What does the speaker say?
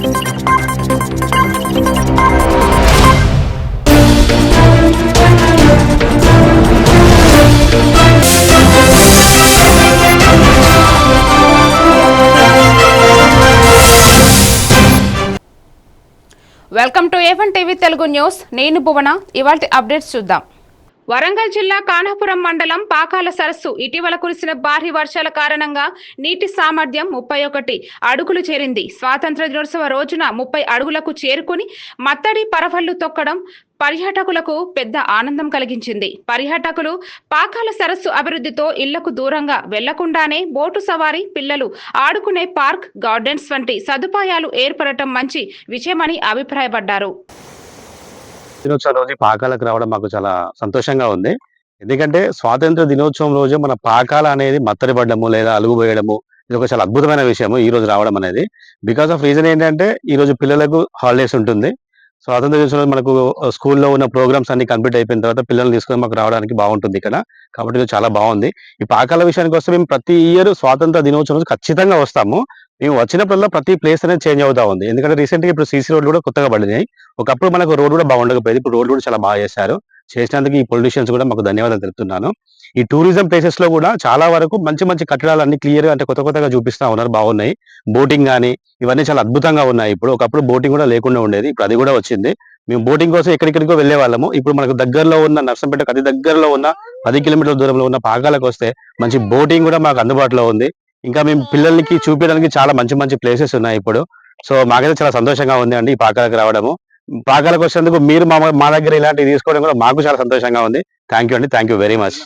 Welcome to A one TV Telugu news. నేను భువన. ఇవాళ updates చూద్దాం. వరంగల్ జిల్లా కానాపురం మండలం పాకాల సరస్సు ఇటీవల కురిసిన భారీ వర్షాల కారణంగా నీటి సామర్థ్యం ముప్పై ఒకటి అడుగులు చేరింది. స్వాతంత్ర దినోత్సవ రోజున ముప్పై అడుగులకు చేరుకుని మత్తడి పరవళ్ళు తొక్కడం పర్యాటకులకు పెద్ద ఆనందం కలిగించింది. పర్యాటకులు పాకాల సరస్సు అభివృద్ధితో ఇళ్ళకు దూరంగా వెళ్ళకుండానే బోటు సవారీ పిల్లలు ఆడుకునే పార్క్ గార్డెన్స్ వంటి సదుపాయాలు ఏర్పడటం మంచి విషయమని అభిప్రాయపడ్డారు. దినోత్సవం రోజు పాకాలకు రావడం మాకు చాలా సంతోషంగా ఉంది. ఎందుకంటే స్వాతంత్ర దినోత్సవం రోజు మన పాకాల అనేది మత్తడి లేదా అలుగుపోయడము ఇది ఒక చాలా అద్భుతమైన విషయము ఈ రోజు రావడం అనేది. బికాస్ ఆఫ్ రీజన్ ఏంటంటే ఈ రోజు పిల్లలకు హాలిడేస్ ఉంటుంది. స్వాతంత్ర దినోత్సవం మనకు స్కూల్లో ఉన్న ప్రోగ్రామ్స్ అన్ని కంప్లీట్ అయిపోయిన తర్వాత పిల్లల్ని తీసుకొని మాకు రావడానికి బాగుంటుంది ఇక్కడ. కాబట్టి ఇది చాలా బాగుంది. ఈ పాకాల విషయానికి వస్తే మేము ప్రతి ఇయర్ స్వాతంత్ర దినోత్సవం ఖచ్చితంగా వస్తాము. మేము వచ్చినప్పుడల్లా ప్రతి ప్లేస్ అనేది చేంజ్ అవుతా ఉంది. ఎందుకంటే రీసెంట్గా ఇప్పుడు సీసీ రోడ్లు కూడా కొత్తగా పడినాయి. ఒకప్పుడు మనకు రోడ్ కూడా బాగుండకపోయింది. ఇప్పుడు రోడ్ కూడా చాలా బాగా చేశారు. చేసినందుకు ఈ పొలిటీషియన్స్ కూడా మాకు ధన్యవాదాలు తెలుపుతున్నాను. ఈ టూరిజం ప్లేసెస్లో కూడా చాలా వరకు మంచి మంచి కట్టడాలు అన్ని క్లియర్గా అంటే కొత్త కొత్తగా చూపిస్తా ఉన్నారు. బాగున్నాయి. బోటింగ్ కానీ ఇవన్నీ చాలా అద్భుతంగా ఉన్నాయి. ఇప్పుడు ఒకప్పుడు బోటింగ్ కూడా లేకుండా ఉండేది. ఇప్పుడు అది కూడా వచ్చింది. మేము బోటింగ్ కోసం ఎక్కడికెక్కడికో వెళ్ళే వాళ్ళము. ఇప్పుడు మనకు దగ్గరలో ఉన్న నర్సంపేటకు అతి దగ్గరలో ఉన్న పది కిలోమీటర్ల దూరంలో ఉన్న పాకాలకు వస్తే మంచి బోటింగ్ కూడా మాకు అందుబాటులో ఉంది. ఇంకా మేము పిల్లలకి చూపించడానికి చాలా మంచి మంచి ప్లేసెస్ ఉన్నాయి ఇప్పుడు. సో మాకైతే చాలా సంతోషంగా ఉంది అండి ఈ పాకాలకు రావడము. పాకాలకు వచ్చినందుకు మీరు మా మా దగ్గర ఇలాంటివి తీసుకోవడం కూడా మాకు చాలా సంతోషంగా ఉంది. థ్యాంక్ యూ అండి. Thank you very much